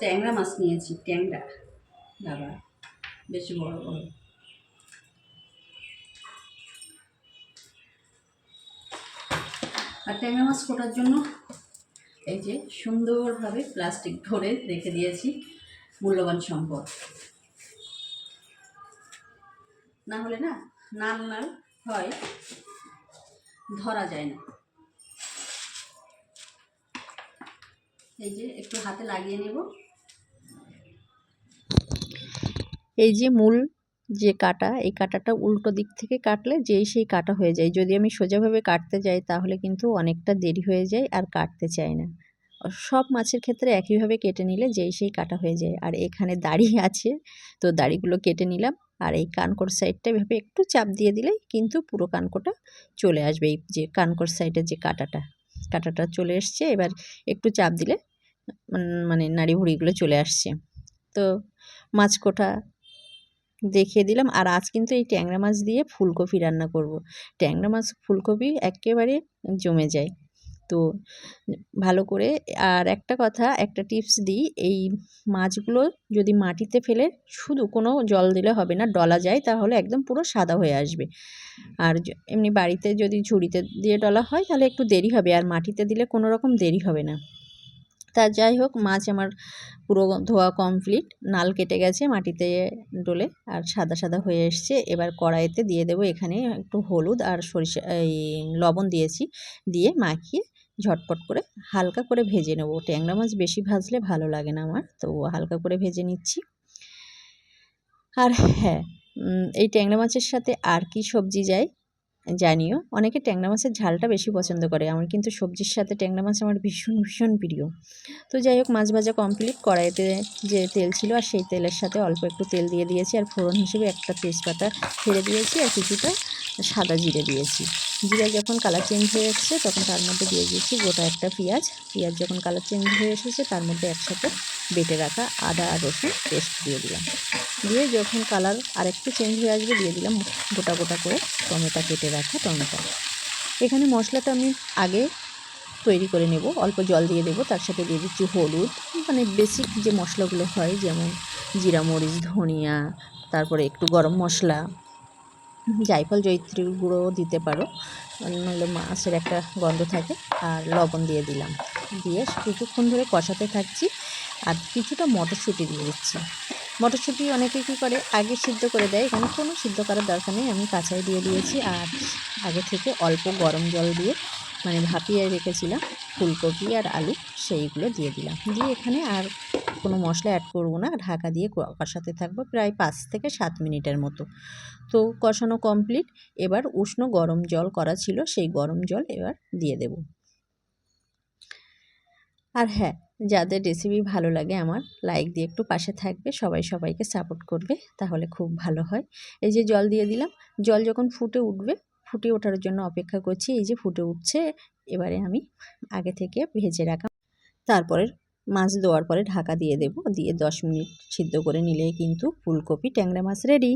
ট্যাংরা মাছ নিয়েছি ট্যাংরা। বাবা বেশি বড় বড় আর ট্যাংরা মাছ কোটার জন্য এই যে সুন্দরভাবে প্লাস্টিক ধরে রেখে দিয়েছি মূল্যবান সম্পদ। না হলে না নাল নাল হয় ধরা যায় না। এই যে একটু হাতে লাগিয়ে নেব। এই যে মূল যে কাটা, এই কাটাটা উল্টো দিক থেকে কাটলে যেই সেই কাটা হয়ে যায়। যদি আমি সোজাভাবে কাটতে যাই তাহলে কিন্তু অনেকটা দেরি হয়ে যায় আর কাটতে চাই না। সব মাছের ক্ষেত্রে একইভাবে কেটে নিলে যেই সেই কাটা হয়ে যায়। আর এখানে দাড়ি আছে, তো দাড়িগুলো কেটে নিলাম। আর এই কানকোর সাইডটা এভাবে একটু চাপ দিয়ে দিলে কিন্তু পুরো কানকোটা চলে আসবে। এই যে কানকোর সাইডের যে কাটাটা। কাটাটা চলে এসছে। এবার একটু চাপ দিলে মানে নাড়ি ভুড়িগুলো চলে আসছে। তো মাছ কোটা দেখিয়ে দিলাম। আর আজ কিন্তু এই ট্যাংরা মাছ দিয়ে ফুলকপি রান্না করব। ট্যাংরা মাছ, ফুলকপি একেবারে জমে যায়। তো ভালো করে। আর একটা কথা, একটা টিপস দিই, এই মাছগুলো যদি মাটিতে ফেলে শুধু কোনো জল দিলে হবে না, ডলা যায়, তাহলে একদম পুরো সাদা হয়ে আসবে। আর এমনি বাড়িতে যদি ঝুড়িতে দিয়ে ডলা হয়, তাহলে একটু দেরি হবে, আর মাটিতে দিলে কোনো রকম দেরি হবে না। তা যাই হোক, মাছ আমার পুরো ধোয়া কমপ্লিট, নাল কেটে গেছে মাটিতে ডলে, আর সাদা সাদা হয়ে এসছে। এবার কড়াইতে দিয়ে দেবো এখানে একটু হলুদ আর সরিষা, এই লবণ দিয়েছি, দিয়ে মাখিয়ে ঝটপট করে হালকা করে ভেজে নেব। ট্যাংরা মাছ বেশি ভাজলে ভালো লাগে না আমার, তো হালকা করে ভেজে নিচ্ছি। আর হ্যাঁ এই ট্যাংরা মাছের সাথে আর কি সবজি যায় জানিও? অনেকে ট্যাংরা মাছের ঝালটা বেশি পছন্দ করে, আমার কিন্তু সবজির সাথে ট্যাংরা মাছ আমার ভীষণ ভীষণ প্রিয়। তো যাই হোক, মাছ ভাজা কমপ্লিট কড়াইতে যে তেল ছিল আর সেই তেলের সাথে অল্প একটু তেল দিয়ে দিয়েছি, আর ফোড়ন হিসেবে একটা তেজপাতা ছেড়ে দিয়েছি আর কিছুটা সাদা জিরে দিয়েছি। জিরে যখন কালার চেঞ্জ হয়ে এসেছে, তখন তার মধ্যে দিয়ে দিয়েছি গোটা একটা পেঁয়াজ। পেঁয়াজ যখন কালার চেঞ্জ হয়ে এসেছে, তার মধ্যে একসাথে বেটে রাখা আদা আর রসুন পেস্ট দিয়ে দিলাম। দিয়ে যখন কালার আরেকটু চেঞ্জ হয়ে আসবে, দিয়ে দিলাম গোটা গোটা করে টমেটো কেটে রাখা টমেটো। এখানে মশলাটা আমি আগে তৈরি করে নেব, অল্প জল দিয়ে দেবো, তার সাথে দিয়ে দিচ্ছি হলুদ। মানে বেসিক যে মশলাগুলো হয়, যেমন জিরা মরিচ, ধনিয়া, তারপরে একটু গরম মশলা জায়ফল জৈত্রীর গুঁড়োও দিতে পারো। নইলে মাছের একটা গন্ধ থাকে। আর লবণ দিয়ে দিলাম। দিয়ে কিছুক্ষণ ধরে কষাতে থাকছি। আর কিছুটা মটরশুঁটি দিয়ে দিচ্ছি। মটরশুঁটি অনেকে কী করে, আগে সিদ্ধ করে দেয়। এখানে কোনো সিদ্ধ করার দরকার নেই। আমি কাঁচাই দিয়ে দিয়েছি। আর আগে থেকে অল্প গরম জল দিয়ে মানে ভাপিয়ে রেখেছিলাম। ফুলকপি আর আলু সেইগুলো দিয়ে দিলাম। দিয়ে এখানে আর কোনো মশলা অ্যাড করব না। ঢাকা দিয়ে কষাতে থাকব প্রায় পাঁচ থেকে সাত মিনিটের মতো। তো কষানো কমপ্লিট এবার উষ্ণ গরম জল করা ছিল, সেই গরম জল এবার দিয়ে দেব। আর হ্যাঁ যাদের রেসিপি ভালো লাগে আমার লাইক দিয়ে একটু পাশে থাকবে, সবাই সবাইকে সাপোর্ট করবে, তাহলে খুব ভালো হয়। এই যে জল দিয়ে দিলাম, জল যখন ফুটে উঠবে, ফুটে ওঠার জন্য অপেক্ষা করছি, এই যে ফুটে উঠছে, এবারে আমি আগে থেকে ভেজে রাখা তারপরে মাছ দেওয়ার পরে ঢাকা দিয়ে দেব। দিয়ে দশ মিনিট সিদ্ধ করে নিলেই কিন্তু ফুলকপি, ট্যাংরা মাছ রেডি